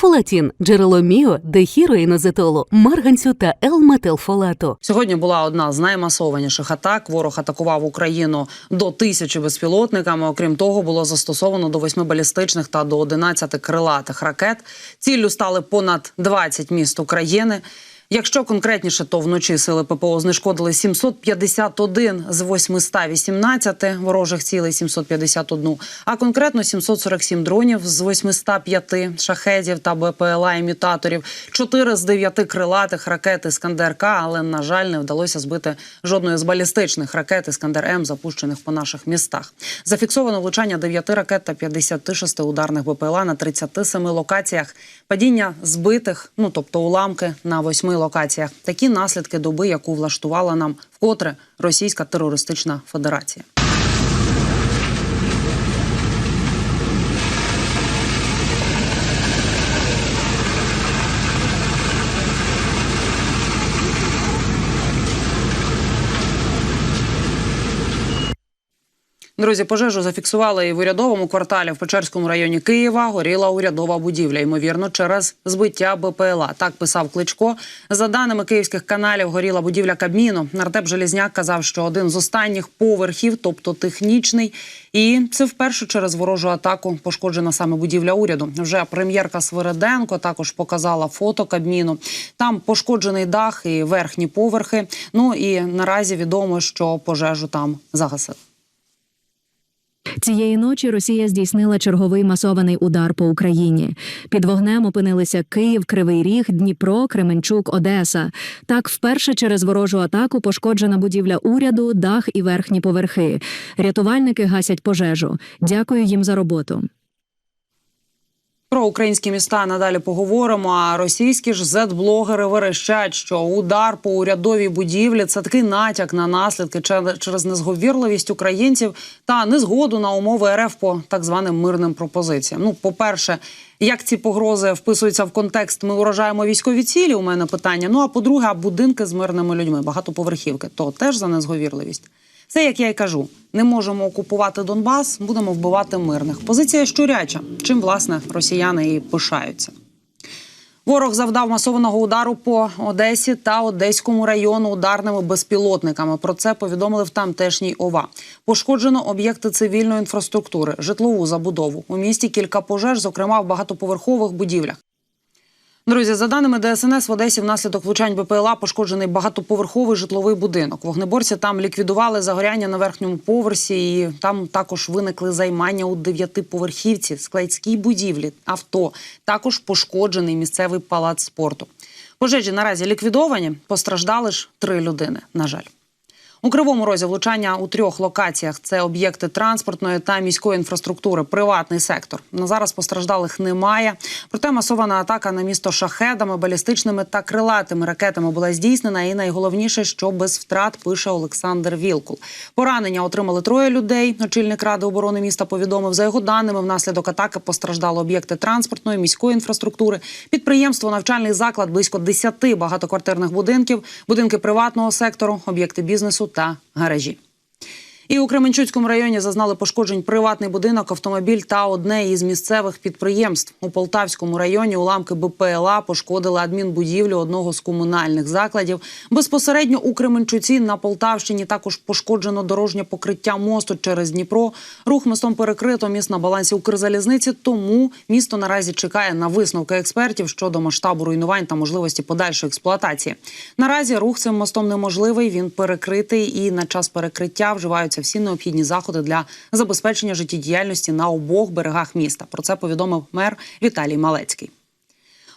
Фолатін – джерело міо, дехіроінозетолу, марганцю та Л-метилфолату. Сьогодні була одна з наймасованіших атак. Ворог атакував Україну до тисячі безпілотниками. Окрім того, було застосовано до восьми балістичних та до 11 крилатих ракет. Ціллю стали понад 20 міст України. Якщо конкретніше, то вночі сили ППО знешкодили 751 з 818 ворожих цілей 751, а конкретно 747 дронів з 805 шахедів та БПЛА імітаторів, 4 з 9 крилатих ракет Іскандер-К, але на жаль, не вдалося збити жодної з балістичних ракет Іскандер М, запущених по наших містах. Зафіксовано влучання 9 ракет та 56 ударних БПЛА на 37 локаціях. Падіння збитих, ну тобто уламки на восьми локаціях. Такі наслідки доби, яку влаштувала нам вкотре Російська терористична федерація. Друзі, пожежу зафіксували і в урядовому кварталі в Печерському районі Києва. Горіла урядова будівля, ймовірно, через збиття БПЛА. Так писав Кличко. За даними київських каналів, горіла будівля Кабміну. Нартеп Желізняк казав, що один з останніх поверхів, тобто технічний, і це вперше через ворожу атаку пошкоджена саме будівля уряду. Вже прем'єрка Свириденко також показала фото Кабміну. Там пошкоджений дах і верхні поверхи. Ну і наразі відомо, що пожежу там загасили. Цієї ночі Росія здійснила черговий масований удар по Україні. Під вогнем опинилися Київ, Кривий Ріг, Дніпро, Кременчук, Одеса. Так, вперше через ворожу атаку пошкоджена будівля уряду, дах і верхні поверхи. Рятувальники гасять пожежу. Дякую їм за роботу. Про українські міста надалі поговоримо. А російські ж зет-блогери верещать, що удар по урядовій будівлі це такий натяк на наслідки через незговірливість українців та незгоду на умови РФ по так званим мирним пропозиціям. Ну, по-перше, як ці погрози вписуються в контекст, ми уражаємо військові цілі. У мене питання. Ну а по-друге, а будинки з мирними людьми, багатоповерхівки, то теж за незговірливість. Це як я й кажу: не можемо окупувати Донбас, будемо вбивати мирних. Позиція щуряча, чим власне росіяни і пишаються. Ворог завдав масованого удару по Одесі та Одеському району ударними безпілотниками. Про це повідомили в тамтешній ОВА. Пошкоджено об'єкти цивільної інфраструктури, житлову забудову. У місті кілька пожеж, зокрема в багатоповерхових будівлях. Друзі, за даними ДСНС, в Одесі внаслідок влучань БПЛА пошкоджений багатоповерховий житловий будинок. Вогнеборці там ліквідували загоряння на верхньому поверсі, і там також виникли займання у дев'ятиповерхівці, складській будівлі, авто. Також пошкоджений місцевий палац спорту. Пожежі наразі ліквідовані. Постраждали ж три людини. На жаль. У кривому розі влучання у трьох локаціях це об'єкти транспортної та міської інфраструктури, приватний сектор. На зараз постраждалих немає. Проте масована атака на місто шахедами, балістичними та крилатими ракетами була здійснена. І найголовніше, що без втрат пише Олександр Вілкул. Поранення отримали троє людей. Очільник ради оборони міста повідомив за його даними. Внаслідок атаки постраждали об'єкти транспортної міської інфраструктури, підприємство, навчальний заклад, близько 10 багатоквартирних будинків, будинки приватного сектору, об'єкти бізнесу та гаражі. І у Кременчуцькому районі зазнали пошкоджень приватний будинок, автомобіль та одне із місцевих підприємств. У Полтавському районі уламки БПЛА пошкодили адмінбудівлю одного з комунальних закладів. Безпосередньо у Кременчуці на Полтавщині також пошкоджено дорожнє покриття мосту через Дніпро. Рух мостом перекрито, міст на балансі Укрзалізниці. Тому місто наразі чекає на висновки експертів щодо масштабу руйнувань та можливості подальшої експлуатації. Наразі рух цим мостом неможливий. Він перекритий і на час перекриття вживаються всі необхідні заходи для забезпечення життєдіяльності на обох берегах міста. Про це повідомив мер Віталій Малецький.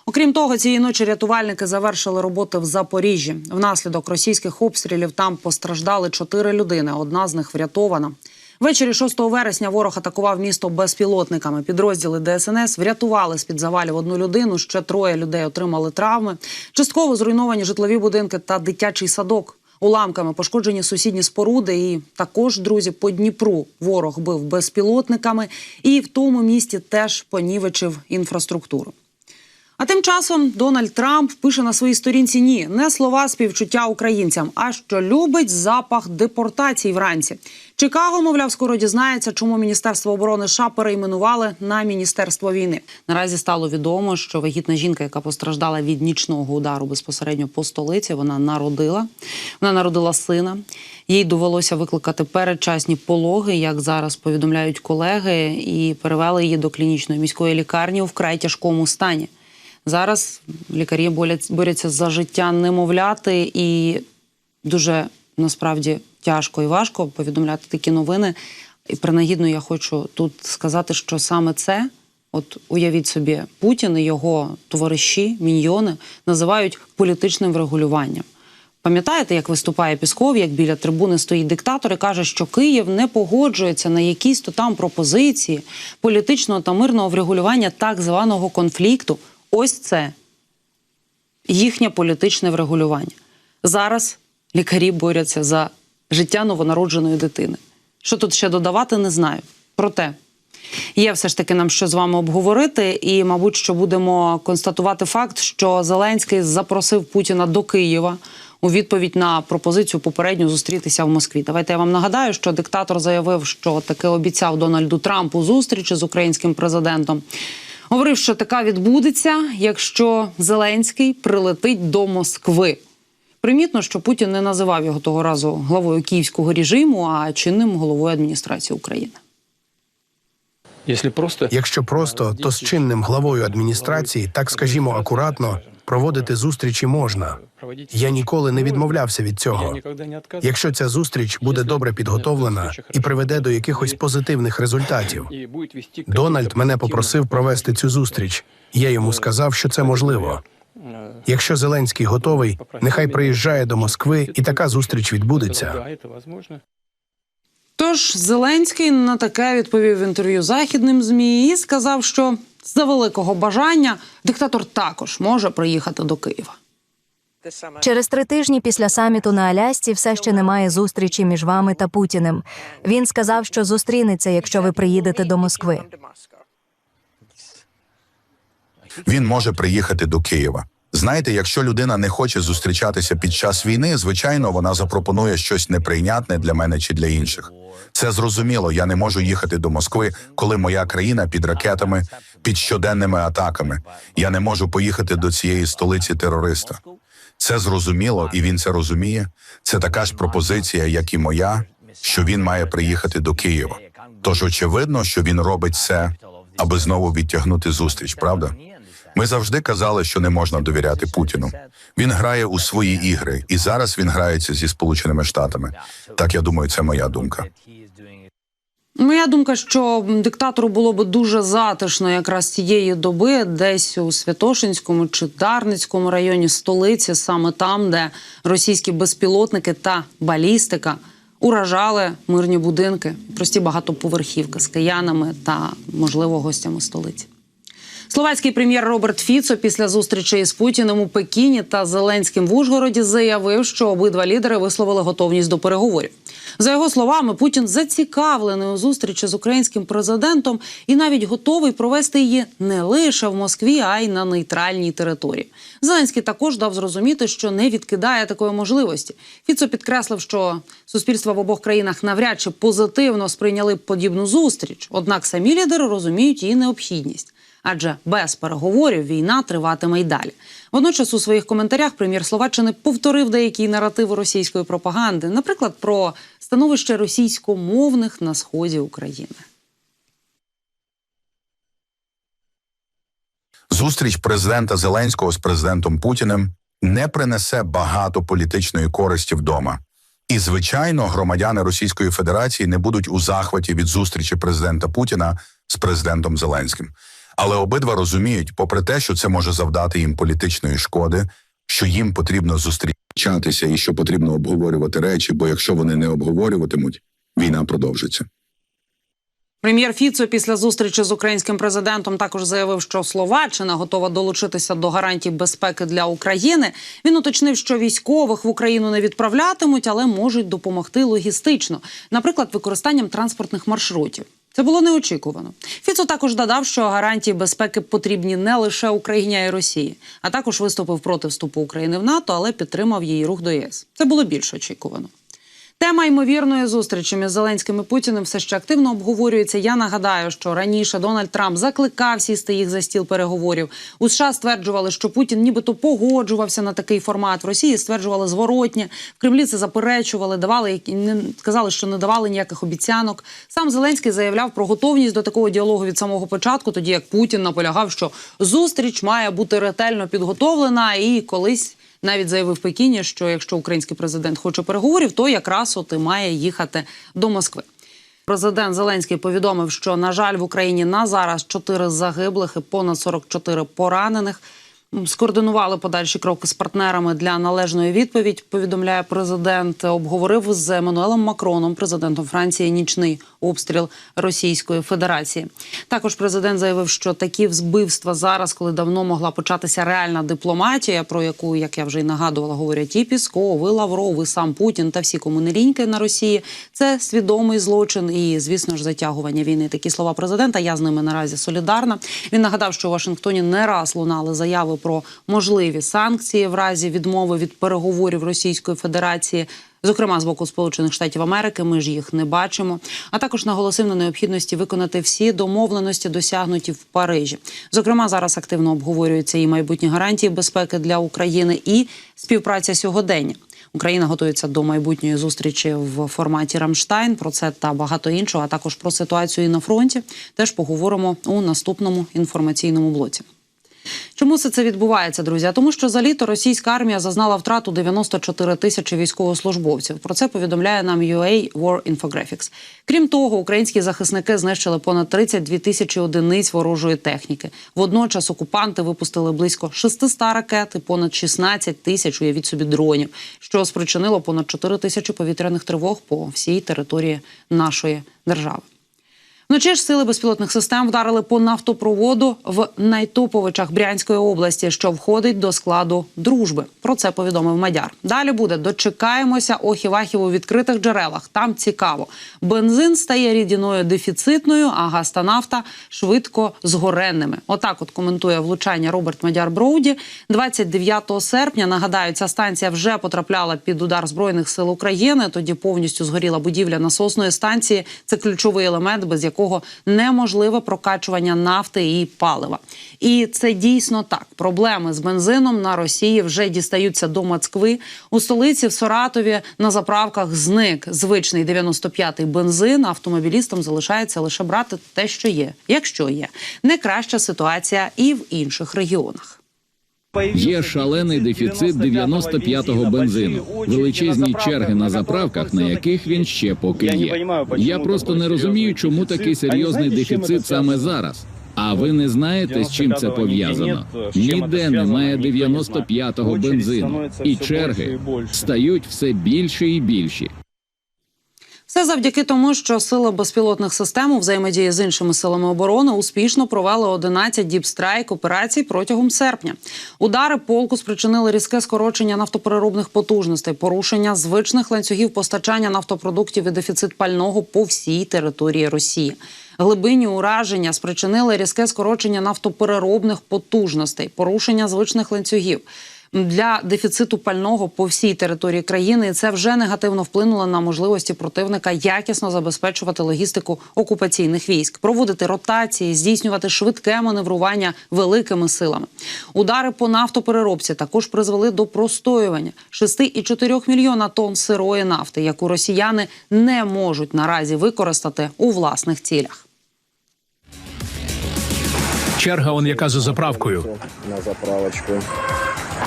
Окрім того, цієї ночі рятувальники завершили роботи в Запоріжжі. Внаслідок російських обстрілів там постраждали чотири людини. Одна з них врятована. Ввечері 6 вересня ворог атакував місто безпілотниками. Підрозділи ДСНС врятували з під завалів одну людину. Ще троє людей отримали травми. Частково зруйновані житлові будинки та дитячий садок. Уламками пошкоджені сусідні споруди. І також, друзі, по Дніпру ворог бив безпілотниками, і в тому місті теж понівечив інфраструктуру. А тим часом Дональд Трамп пише на своїй сторінці ні, не слова співчуття українцям, а що любить запах депортацій вранці. Чикаго, мовляв, скоро дізнається, чому Міністерство оборони США перейменували на Міністерство війни. Наразі стало відомо, що вагітна жінка, яка постраждала від нічного удару безпосередньо по столиці, вона народила. Вона народила сина. Їй довелося викликати передчасні пологи, як зараз повідомляють колеги, і перевели її до клінічної міської лікарні у вкрай тяжкому стані. Зараз лікарі борють- борються за життя немовляти, і дуже насправді тяжко і важко повідомляти такі новини. І принагідно я хочу тут сказати, що саме це, от уявіть собі, Путін і його товариші, міньйони називають політичним врегулюванням. Пам'ятаєте, як виступає Пісков, як біля трибуни стоїть диктатор і каже, що Київ не погоджується на якісь то там пропозиції політичного та мирного врегулювання так званого конфлікту. Ось це їхнє політичне врегулювання. Зараз лікарі борються за життя новонародженої дитини. Що тут ще додавати, не знаю. Проте є все ж таки нам що з вами обговорити, і, мабуть, що будемо констатувати факт, що Зеленський запросив Путіна до Києва у відповідь на пропозицію попередньо зустрітися в Москві. Давайте я вам нагадаю, що диктатор заявив, що таки обіцяв Дональду Трампу зустрічі з українським президентом. Говорив, що така відбудеться, якщо Зеленський прилетить до Москви. Примітно, що Путін не називав його того разу главою київського режиму, а чинним головою адміністрації України. Якщо просто то з чинним главою адміністрації, так скажімо, акуратно, проводити зустрічі можна. Я ніколи не відмовлявся від цього. Якщо ця зустріч буде добре підготовлена і приведе до якихось позитивних результатів. Дональд мене попросив провести цю зустріч. Я йому сказав, що це можливо. Якщо Зеленський готовий, нехай приїжджає до Москви, і така зустріч відбудеться. Тож Зеленський на таке відповів в інтерв'ю західним змі і сказав, що за великого бажання диктатор також може приїхати до Києва. Через три тижні після саміту на Алясці все ще немає зустрічі між вами та Путіним. Він сказав, що зустрінеться, якщо ви приїдете до Москви. Він може приїхати до Києва. Знаєте, якщо людина не хоче зустрічатися під час війни, звичайно, вона запропонує щось неприйнятне для мене чи для інших. Це зрозуміло. Я не можу їхати до Москви, коли моя країна під ракетами, під щоденними атаками. Я не можу поїхати до цієї столиці терориста. Це зрозуміло, і він це розуміє. Це така ж пропозиція, як і моя, що він має приїхати до Києва. Тож очевидно, що він робить це, аби знову відтягнути зустріч, правда? Ми завжди казали, що не можна довіряти Путіну. Він грає у свої ігри, і зараз він грається зі Сполученими Штатами. Так я думаю, це моя думка. Моя думка, що диктатору було б дуже затишно якраз цієї доби, десь у Святошинському чи Дарницькому районі столиці, саме там, де російські безпілотники та балістика уражали мирні будинки, прості багатоповерхівки з киянами та, можливо, гостями столиці. Словацький прем'єр Роберт Фіцо після зустрічі із Путіним у Пекіні та Зеленським в Ужгороді заявив, що обидва лідери висловили готовність до переговорів. За його словами, Путін зацікавлений у зустрічі з українським президентом і навіть готовий провести її не лише в Москві, а й на нейтральній території. Зеленський також дав зрозуміти, що не відкидає такої можливості. Фіцо підкреслив, що суспільства в обох країнах навряд чи позитивно сприйняли подібну зустріч однак самі лідери розуміють її необхідність. Адже без переговорів війна триватиме й далі. Водночас у своїх коментарях прем'єр Словаччини повторив деякі наративи російської пропаганди, наприклад, про становище російськомовних на сході України. Зустріч президента Зеленського з президентом Путіним не принесе багато політичної користі вдома. І, звичайно, громадяни Російської Федерації не будуть у захваті від зустрічі президента Путіна з президентом Зеленським. Але обидва розуміють, попри те, що це може завдати їм політичної шкоди, що їм потрібно зустрічатися і що потрібно обговорювати речі, бо якщо вони не обговорюватимуть, війна продовжиться. Прем'єр Фіцо після зустрічі з українським президентом також заявив, що Словаччина готова долучитися до гарантій безпеки для України. Він уточнив, що військових в Україну не відправлятимуть, але можуть допомогти логістично, наприклад, використанням транспортних маршрутів. Це було неочікувано. Фіцо також додав, що гарантії безпеки потрібні не лише Україні, а й Росії, а також виступив проти вступу України в НАТО, але підтримав її рух до ЄС. Це було більш очікувано. Тема ймовірної зустрічі між Зеленським і Путіним все ще активно обговорюється. Я нагадаю, що раніше Дональд Трамп закликав сісти їх за стіл переговорів. У США стверджували, що Путін нібито погоджувався на такий формат. В Росії стверджували зворотнє. В Кремлі це заперечували, давали не сказали, що не давали ніяких обіцянок. Сам Зеленський заявляв про готовність до такого діалогу від самого початку, тоді як Путін наполягав, що зустріч має бути ретельно підготовлена і колись навіть заявив Пекіні, що якщо український президент хоче переговорів, то якраз от і має їхати до Москви. Президент Зеленський повідомив, що на жаль в Україні на зараз 4 загиблих і понад 44 поранених. Скоординували подальші кроки з партнерами для належної відповідь. Повідомляє президент. Обговорив з Еммануелем Макроном, президентом Франції, нічний обстріл Російської Федерації. Також президент заявив, що такі вбивства зараз, коли давно могла початися реальна дипломатія, про яку, як я вже й нагадувала, говорять і Пісков, і Лавров, і сам Путін та всі комунеліньки на Росії. Це свідомий злочин і, звісно ж, затягування війни. Такі слова президента. Я з ними наразі солідарна. Він нагадав, що у Вашингтоні не раз лунали заяви про можливі санкції в разі відмови від переговорів Російської Федерації. Зокрема, з боку Сполучених Штатів Америки, ми ж їх не бачимо. А також наголосив на необхідності виконати всі домовленості, досягнуті в Парижі. Зокрема, зараз активно обговорюються і майбутні гарантії безпеки для України, і співпраця сьогодення. Україна готується до майбутньої зустрічі в форматі Рамштайн. Про це та багато іншого, а також про ситуацію на фронті. Теж поговоримо у наступному інформаційному блоці. Чому все це відбувається, друзі? Тому, що за літо російська армія зазнала втрату 94 тисячі військовослужбовців. Про це повідомляє нам UA War Infographics. Крім того, українські захисники знищили понад 32 тисячі одиниць ворожої техніки. Водночас окупанти випустили близько 600 ракет і понад 16 тисяч, уявіть собі, дронів, що спричинило понад 4 тисячі повітряних тривог по всій території нашої держави. Вночі ж сили безпілотних систем вдарили по нафтопроводу в Найтоповичах Брянської області, що входить до складу дружби. Про це повідомив Мадяр. Далі буде дочекаємося охів-ахів у відкритих джерелах. Там цікаво. Бензин стає рідіною дефіцитною, а газ та нафта швидко згоренними. Отак, от коментує влучання Роберт Мадяр Броуді. 29 серпня. Нагадаю, ця станція вже потрапляла під удар збройних сил України. Тоді повністю згоріла будівля насосної станції. Це ключовий елемент, без якого неможливе прокачування нафти і палива. І це дійсно так. Проблеми з бензином на Росії вже дістаються до Москви. У столиці в Саратові на заправках зник звичний 95-й бензин. Автомобілістам залишається лише брати те, що є, якщо є. Не краща ситуація і в інших регіонах. Є шалений дефіцит 95-го бензину, величезні черги на заправках, на яких він ще поки є. Я просто не розумію, чому такий серйозний дефіцит саме зараз. А ви не знаєте, з чим це пов'язано? Ніде немає 95-го бензину, і черги стають все більші і більші. Все завдяки тому, що сили безпілотних систем у взаємодії з іншими силами оборони успішно провели 11 діпстрайк операцій протягом серпня. Удари полку спричинили різке скорочення нафтопереробних потужностей, порушення звичних ланцюгів постачання нафтопродуктів і дефіцит пального по всій території Росії. Глибинні ураження спричинили різке скорочення нафтопереробних потужностей, порушення звичних ланцюгів для дефіциту пального по всій території країни. І це вже негативно вплинуло на можливості противника якісно забезпечувати логістику окупаційних військ, проводити ротації, здійснювати швидке маневрування великими силами. Удари по нафтопереробці також призвели до простоювання 6,4 мільйона тонн сирої нафти, яку росіяни не можуть наразі використати у власних цілях. Черга он яка за заправкою. на заправочку.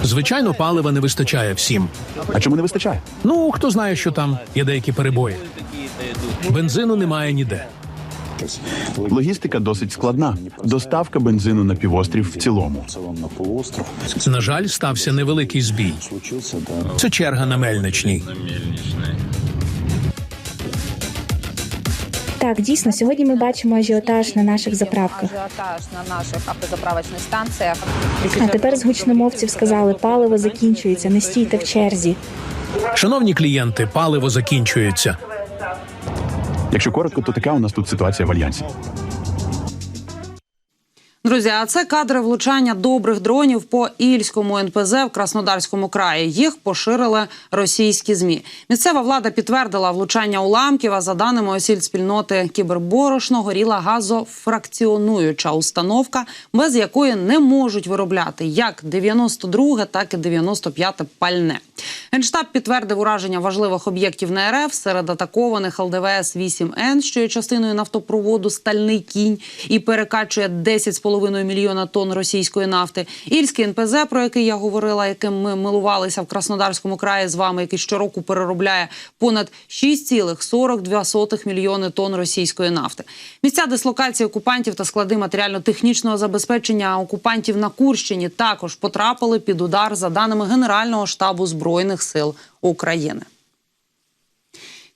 Звичайно, палива не вистачає всім. А чому не вистачає? Ну хто знає, що там є деякі перебої. Бензину немає ніде. Логістика досить складна. Доставка бензину на півострів в цілому. На жаль, стався невеликий збій. Це черга на мельничній. Так, дійсно, сьогодні ми бачимо ажіотаж на наших заправках. Ажіотаж на наших автозаправочних станціях. А тепер з гучномовців сказали, паливо закінчується, не стійте в черзі. Шановні клієнти, паливо закінчується. Якщо коротко, то така у нас тут ситуація в альянсі. Друзі, а це кадри влучання добрих дронів по Ільському НПЗ в Краснодарському краї. Їх поширили російські змі. Місцева влада підтвердила влучання уламків. А за даними осіль спільноти Кіберборошно, горіла газофракціонуюча установка, без якої не можуть виробляти як 92, так і 95 пальне. Генштаб підтвердив ураження важливих об'єктів на РФ серед атакованих ЛДВС 8Н, що є частиною нафтопроводу Стальний кінь і перекачує 10,5 мільйона тонн російської нафти. Ільський НПЗ, про який я говорила, яким ми милувалися в Краснодарському краї з вами, який щороку переробляє понад 6,42 мільйони тонн російської нафти. Місця дислокації окупантів та склади матеріально-технічного забезпечення окупантів на Курщині також потрапили під удар за даними Генерального штабу збройних сил України.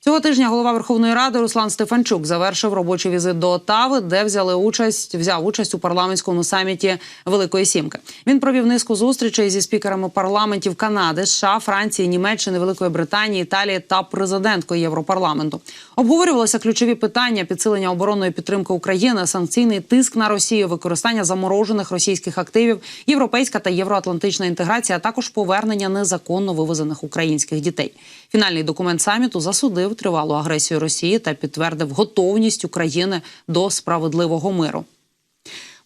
Цього тижня голова Верховної Ради Руслан Стефанчук завершив робочий візит до Отави, де взяли участь, взяв участь у парламентському саміті Великої Сімки. Він провів низку зустрічей зі спікерами парламентів Канади, США, Франції, Німеччини, Великої Британії, Італії та президенткою Європарламенту. Обговорювалися ключові питання: підсилення оборонної підтримки України, санкційний тиск на Росію, використання заморожених російських активів, європейська та євроатлантична інтеграція, а також повернення незаконно вивезених українських дітей. Фінальний документ саміту засудив тривалу агресію Росії та підтвердив готовність України до справедливого миру.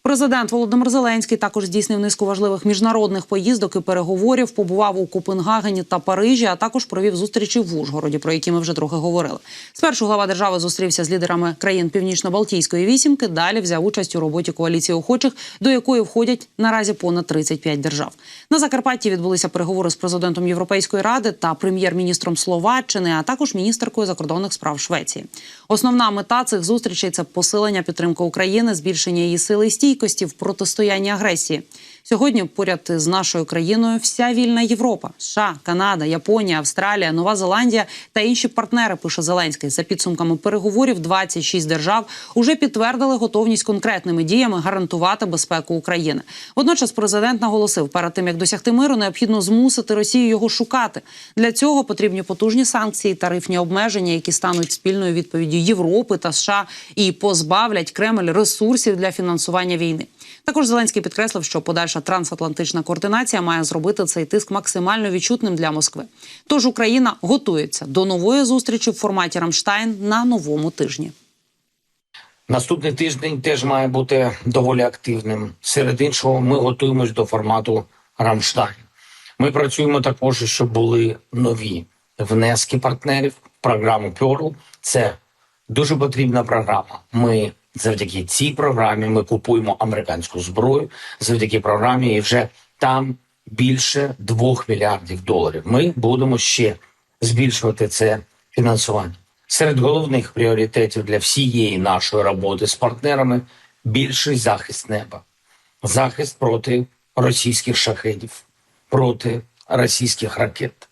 Президент Володимир Зеленський також здійснив низку важливих міжнародних поїздок і переговорів. Побував у Копенгагені та Парижі, а також провів зустрічі в Ужгороді, про які ми вже трохи говорили. Спершу глава держави зустрівся з лідерами країн Північно-Балтійської вісімки. Далі взяв участь у роботі коаліції охочих, до якої входять наразі понад 35 держав. На Закарпатті відбулися переговори з президентом Європейської ради та прем'єр-міністром Словаччини, а також міністеркою закордонних справ Швеції. Основна мета цих зустрічей це посилення підтримки України, збільшення її сили і стійкості в протистоянні агресії. Сьогодні поряд з нашою країною вся вільна Європа, США, Канада, Японія, Австралія, Нова Зеландія та інші партнери. Пише Зеленський. За підсумками переговорів 26 держав уже підтвердили готовність конкретними діями гарантувати безпеку України. Водночас президент наголосив, перед тим як досягти миру, необхідно змусити Росію його шукати. Для цього потрібні потужні санкції, тарифні обмеження, які стануть спільною відповіддю Європи та США і позбавлять Кремль ресурсів для фінансування війни. Також Зеленський підкреслив, що подальша трансатлантична координація має зробити цей тиск максимально відчутним для Москви. Тож Україна готується до нової зустрічі в форматі Рамштайн на новому тижні. Наступний тиждень теж має бути доволі активним. Серед іншого, ми готуємось до формату Рамштайн. Ми працюємо також, щоб були нові внески партнерів в програму Pearl. Це дуже потрібна програма. Ми завдяки цій програмі ми купуємо американську зброю. Завдяки програмі і вже там більше двох мільярдів доларів. Ми будемо ще збільшувати це фінансування. Серед головних пріоритетів для всієї нашої роботи з партнерами більший захист неба, захист проти російських шахедів, проти російських ракет.